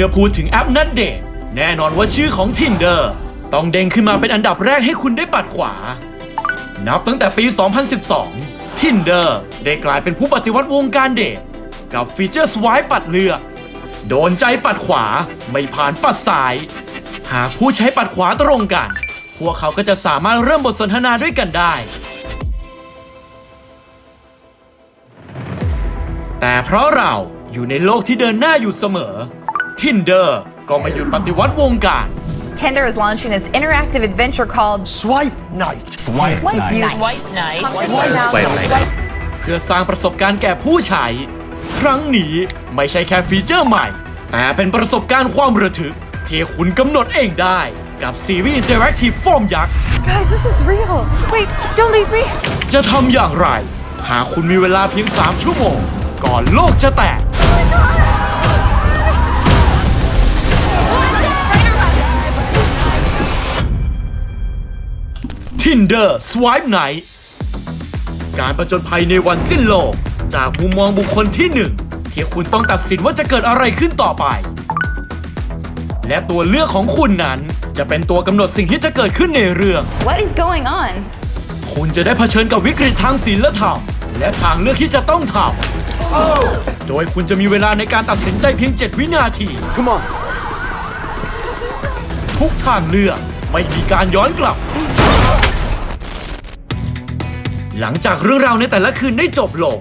มื่อพูดถึงแอปนัดเดทแน่นอนว่าชื่อของ Tinder ต้องเด้งขึ้นมาเป็นอันดับแรกให้คุณได้ปัดขวา นับตั้งแต่ปี 2012 Tinder ได้กลายเป็นผู้ปฏิวัติวงการเดทกับฟีเจอร์สวายปัดเลือก โดนใจปัดขวาไม่ผ่านปัดซ้าย หากผู้ใช้ปัดขวาตรงกัน พวกเขาก็จะสามารถเริ่มบทสนทนาด้วยกันได้ แต่เพราะเราอยู่ในโลกที่เดินหน้าอยู่เสมอ Tinder ก็ไม่หยุดปฏิวัติวงการ Tinder is launching its interactive adventure called Swipe night. Swipe, Use white knight. night. เพื่อสร้างประสบการณ์แก่ผู้ใช้ ครั้งนี้ไม่ใช่แค่ฟีเจอร์ใหม่ แต่เป็นประสบการณ์ความระทึก ที่คุณกำหนดเองได้กับซีรีส์อินเทอร์แอคทีฟฟอร์มยักษ์ Guys, this is real. Wait, don't leave me. จะทำอย่างไร หากคุณมีเวลาเพียง 3 ชั่วโมง ก่อนโลกจะแตก Tinder Swipe Night การประจนภัยในวันสิ้นโลก จากมุมมองบุคคลที่หนึ่งที่คุณต้องตัดสินว่าจะเกิดอะไรขึ้นต่อไป และตัวเลือกของคุณนั้นจะเป็นตัวกำหนดสิ่งที่จะเกิดขึ้นในเรื่อง What is going on? คุณจะได้เผชิญกับวิกฤตทางศีลธรรมและทางเลือกที่จะต้องทำโดยคุณจะมีเวลาในการตัดสินใจเพียง 7 วินาที Come on. ทุกทางเลือกไม่มีการย้อนกลับ หลังจากเรื่องราวในแต่ละคืนได้จบลง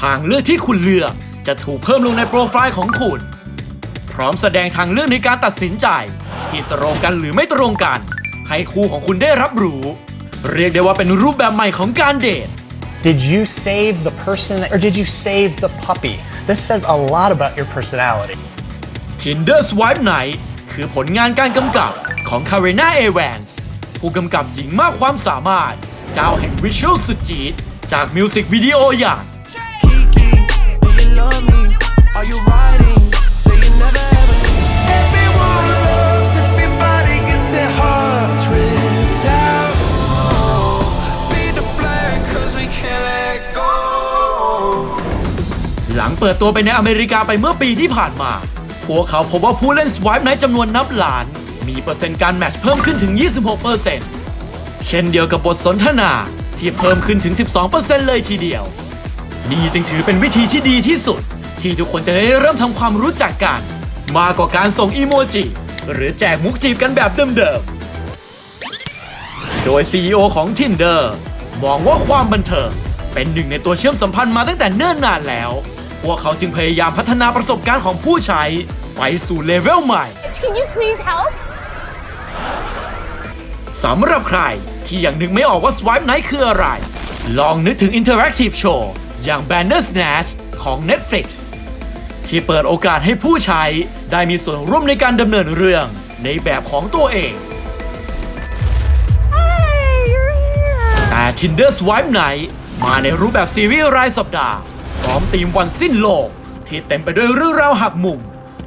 ทางเลือกที่คุณเลือกจะถูกเพิ่มลงในโปรไฟล์ของคุณ พร้อมแสดงทางเลือกในการตัดสินใจ ที่ตรงกันหรือไม่ตรงกัน ให้คู่ของคุณได้รับรู้ เรียกได้ว่าเป็นรูปแบบใหม่ของการเดท Did you save the person or did you save the puppy? This says a lot about your personality. Tinder Swipe Night คือผลงานการกำกับของ Karina Evans ผู้กำกับหญิงมากความสามารถ เจ้าแห่งวิชวลสุดจี๊ดจากมิวสิกวิดีโออย่าง Kiki, do you love me? Are you riding? Say you never ever leave. Everyone loves, everybody gets their hearts ripped out. Feed the flag, cause we can't let go. หลังเปิดตัวไปในอเมริกาไปเมื่อปีที่ผ่านมา พวกเขาพบว่าผู้เล่น Swipe Night จำนวนนับล้าน มีเปอร์เซ็นต์การแมทช์เพิ่มขึ้นถึง 26%เเช่นเดียวกับบทสนทนาที่เพิ่มขึ้นถึง 12%เลยทีเดียว นี่จึงถือเป็นวิธีที่ดีที่สุด ที่ทุกคนจะได้เริ่มทำความรู้จักกัน มากกว่าการส่งอีโมจิ หรือแจกมุกจีบกันแบบเดิมๆ โดย CEO ของ Tinder มองว่าความบันเทิงเป็นหนึ่งในตัวเชื่อมสัมพันธ์มาตั้งแต่เนิ่นนานแล้ว พวกเขาจึงพยายามพัฒนาประสบการณ์ของผู้ใช้ ไปสู่เลเวลใหม่ Can you please help? สำหรับใครที่ยังนึกไม่ออกว่า Swipe Night คืออะไร ลองนึกถึง Interactive Show อย่าง Bandersnatch ของ Netflix ที่เปิดโอกาสให้ผู้ใช้ได้มีส่วนร่วมในการดำเนินเรื่องในแบบของตัวเอง Hey, แต่ Tinder Swipe Night มาในรูปแบบซีรีส์รายสัปดาห์ พร้อมธีมวันสิ้นโลก ที่เต็มไปด้วยเรื่องราวหักมุม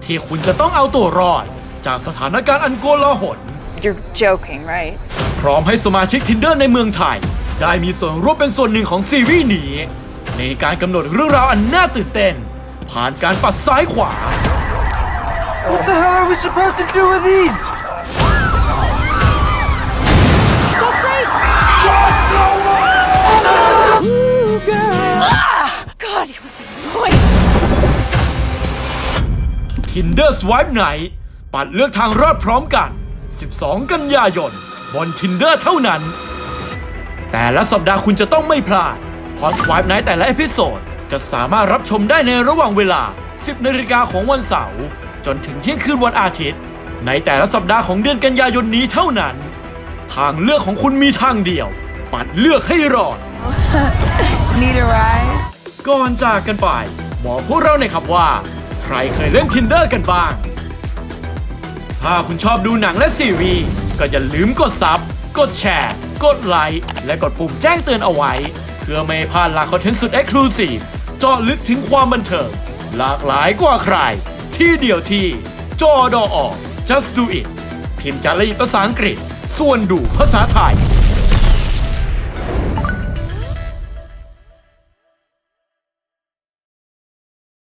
ที่คุณจะต้องเอาตัวรอด จากสถานการณ์อันโกลาหล You're joking, right? พร้อมให้สมาชิก Tinder ในเมืองไทย ได้มีส่วนร่วมเป็นส่วนหนึ่งของซีรีส์นี้ ในการกำหนดเรื่องราวอันน่าตื่นเต้น ผ่านการปัดซ้ายขวา What the hell are we supposed to do with these? Ooh, girl. Ah! God, he was annoying. Tinder Swipe Night ปัดเลือกทางรอดพร้อมกัน 12 กันยายนบน Tinder เท่านั้น แต่ละสัปดาห์คุณจะต้องไม่พลาดเพราะ Swipe Night แต่ละเอพิโซด จะสามารถรับชมได้ในระหว่างเวลา 10 นาฬิกาของวันเสาร์จนถึงเที่ยงคืนวันอาทิตย์ ในแต่ละสัปดาห์ของเดือนกันยายนนี้เท่านั้น ทางเลือกของคุณมีทางเดียว ปัดเลือกให้รอด Need a ride? ก่อนจากกันไปบอกพวกเราหน่อยครับว่า ใครเคยเล่น Tinder กันบ้าง ถ้าคุณชอบดูหนังและซีรีส์ก็อย่าลืมกดซับกดแชร์ กดไลค์ และกดปุ่มแจ้งเตือนเอาไว้ เพื่อไม่ให้พลาดหลากคอนเทนต์สุดเอ็กซ์คลูซีฟเจาะลึกถึงความบันเทิงหลากหลายกว่าใคร ที่เดียวที่ จอดออ just do it พิมพ์จารีตภาษาอังกฤษ ส่วนดูภาษาไทย